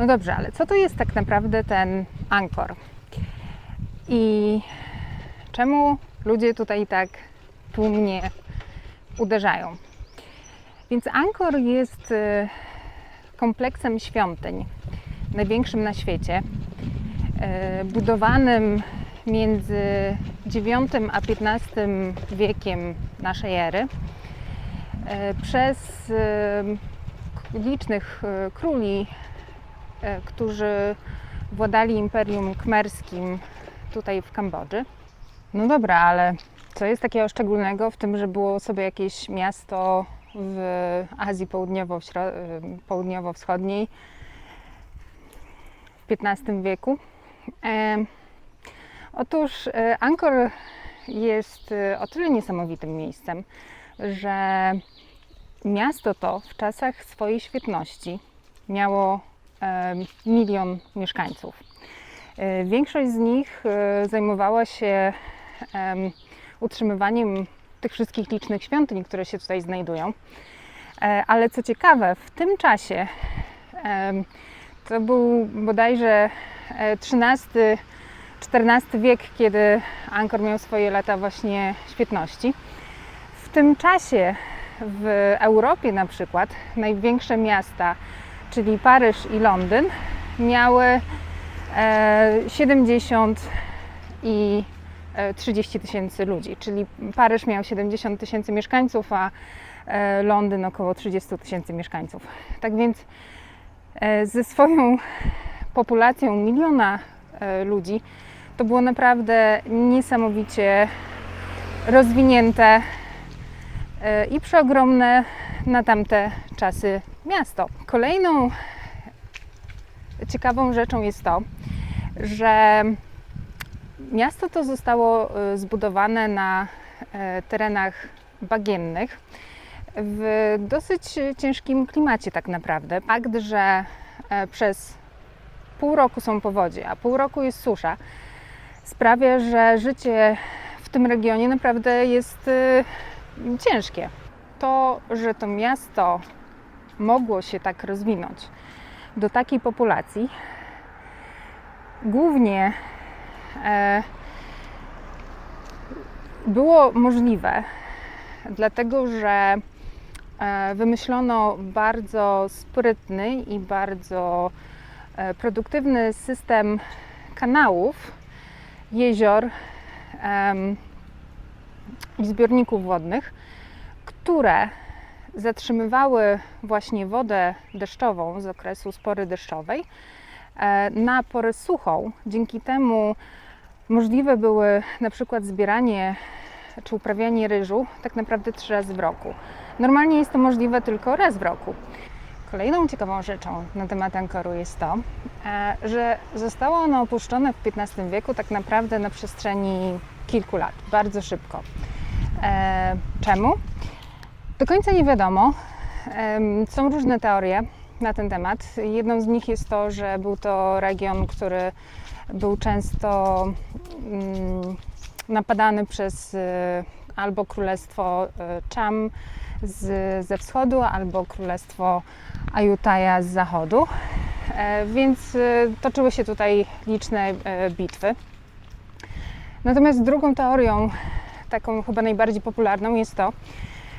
No dobrze, ale co to jest tak naprawdę ten Angkor? I czemu ludzie tutaj tak tłumnie uderzają? Więc Angkor jest y, kompleksem świątyń, największym na świecie, y, budowanym między IX a XV wiekiem naszej ery y, przez licznych króli, którzy władali Imperium Khmerskim tutaj w Kambodży. No dobra, ale co jest takiego szczególnego w tym, że było sobie jakieś miasto w Azji y, Południowo-Wschodniej w XV wieku? Em, Otóż e, Angkor jest e, o tyle niesamowitym miejscem, że miasto to w czasach swojej świetności miało e, milion mieszkańców. E, Większość z nich e, zajmowała się em, utrzymywaniem tych wszystkich licznych świątyń, które się tutaj znajdują. E, Ale co ciekawe, w tym czasie to był bodajże e, XIII XIV wiek, kiedy Angkor miał swoje lata właśnie świetności. W tym czasie w Europie na przykład największe miasta, czyli Paryż i Londyn, miały e, 70 i e, 30 tysięcy ludzi, czyli Paryż miał 70 tysięcy mieszkańców, a e, Londyn około 30 tysięcy mieszkańców. Tak więc e, ze swoją populacją miliona e, ludzi to było naprawdę niesamowicie rozwinięte e, i przeogromne na tamte czasy miasto. Kolejną ciekawą rzeczą jest to, że miasto to zostało e, zbudowane na e, terenach bagiennych w dosyć ciężkim klimacie tak naprawdę. Fakt, że e, przez pół roku są powodzie, a pół roku jest susza, sprawia, że życie w tym regionie naprawdę jest y, ciężkie. To, że to miasto mogło się tak rozwinąć do takiej populacji, głównie e, było możliwe, dlatego że e, wymyślono bardzo sprytny i bardzo e, produktywny system kanałów, jezior em, i zbiorników wodnych, które zatrzymywały właśnie wodę deszczową z okresu spory deszczowej e, na porę suchą. Dzięki temu możliwe były na przykład zbieranie czy uprawianie ryżu tak naprawdę trzy razy w roku. Normalnie jest to możliwe tylko raz w roku. Kolejną ciekawą rzeczą na temat Ankoru jest to, e, że zostało ono opuszczone w XV wieku tak naprawdę na przestrzeni kilku lat, bardzo szybko. E, Czemu? Do końca nie wiadomo. Są różne teorie na ten temat. Jedną z nich jest to, że był to region, który był często mm, napadany przez y, albo królestwo y, Cham z, ze wschodu, albo królestwo Ayutthaya z zachodu. E, Więc toczyły się tutaj liczne e, bitwy. Natomiast drugą teorią, taką chyba najbardziej popularną, jest to,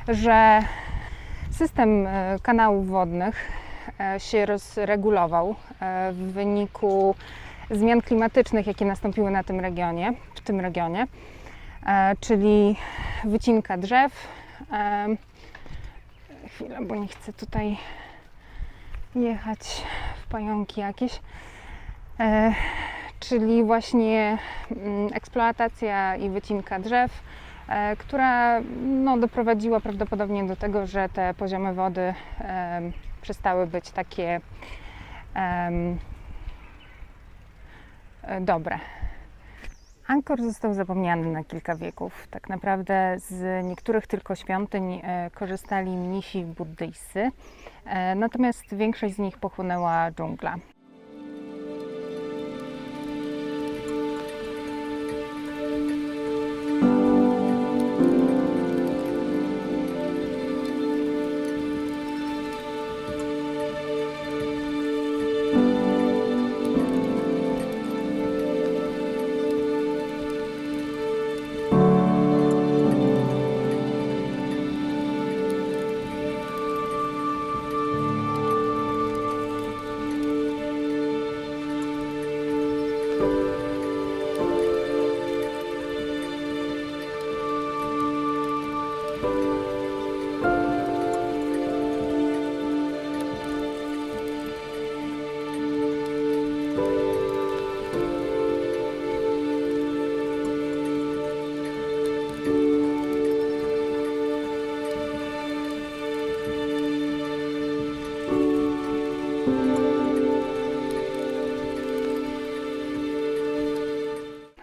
że system e, kanałów wodnych e, się rozregulował e, w wyniku zmian klimatycznych, jakie nastąpiły na tym regionie, w tym regionie, czyli wycinka drzew. Chwilę, bo nie chcę tutaj jechać w pająki jakieś. Czyli właśnie mm, eksploatacja i wycinka drzew, która no, doprowadziła prawdopodobnie do tego, że te poziomy wody em, przestały być takie e, dobre. Angkor został zapomniany na kilka wieków. Tak naprawdę z niektórych tylko świątyń e, korzystali mnisi buddyjscy, e, natomiast większość z nich pochłonęła dżungla.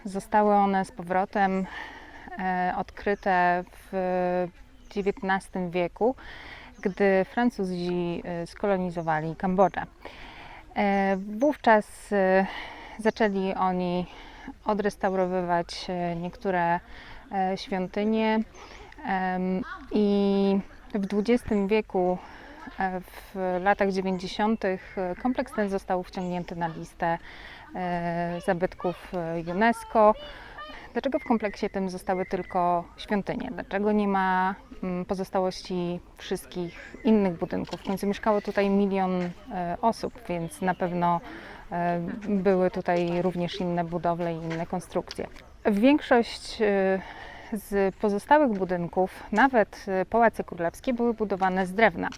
Zostały one z powrotem e, odkryte w XIX wieku, gdy Francuzi e, skolonizowali Kambodżę. E, Wówczas zaczęli oni odrestaurowywać niektóre świątynie i w XX wieku, w latach 90., kompleks ten został wciągnięty na listę e, zabytków e, UNESCO. Dlaczego w kompleksie tym zostały tylko świątynie? Dlaczego nie ma mm, pozostałości wszystkich innych budynków? W końcu mieszkało tutaj milion e, osób, więc na pewno e, były tutaj również inne budowle i inne konstrukcje. Większość e, z pozostałych budynków, nawet e, pałace królewskie, były budowane z drewna.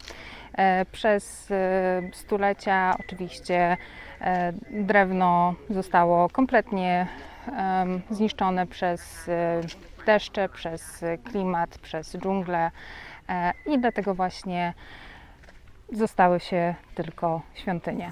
E, Przez e, stulecia oczywiście drewno zostało kompletnie zniszczone przez deszcze, przez klimat, przez dżunglę i dlatego właśnie zostały się tylko świątynie.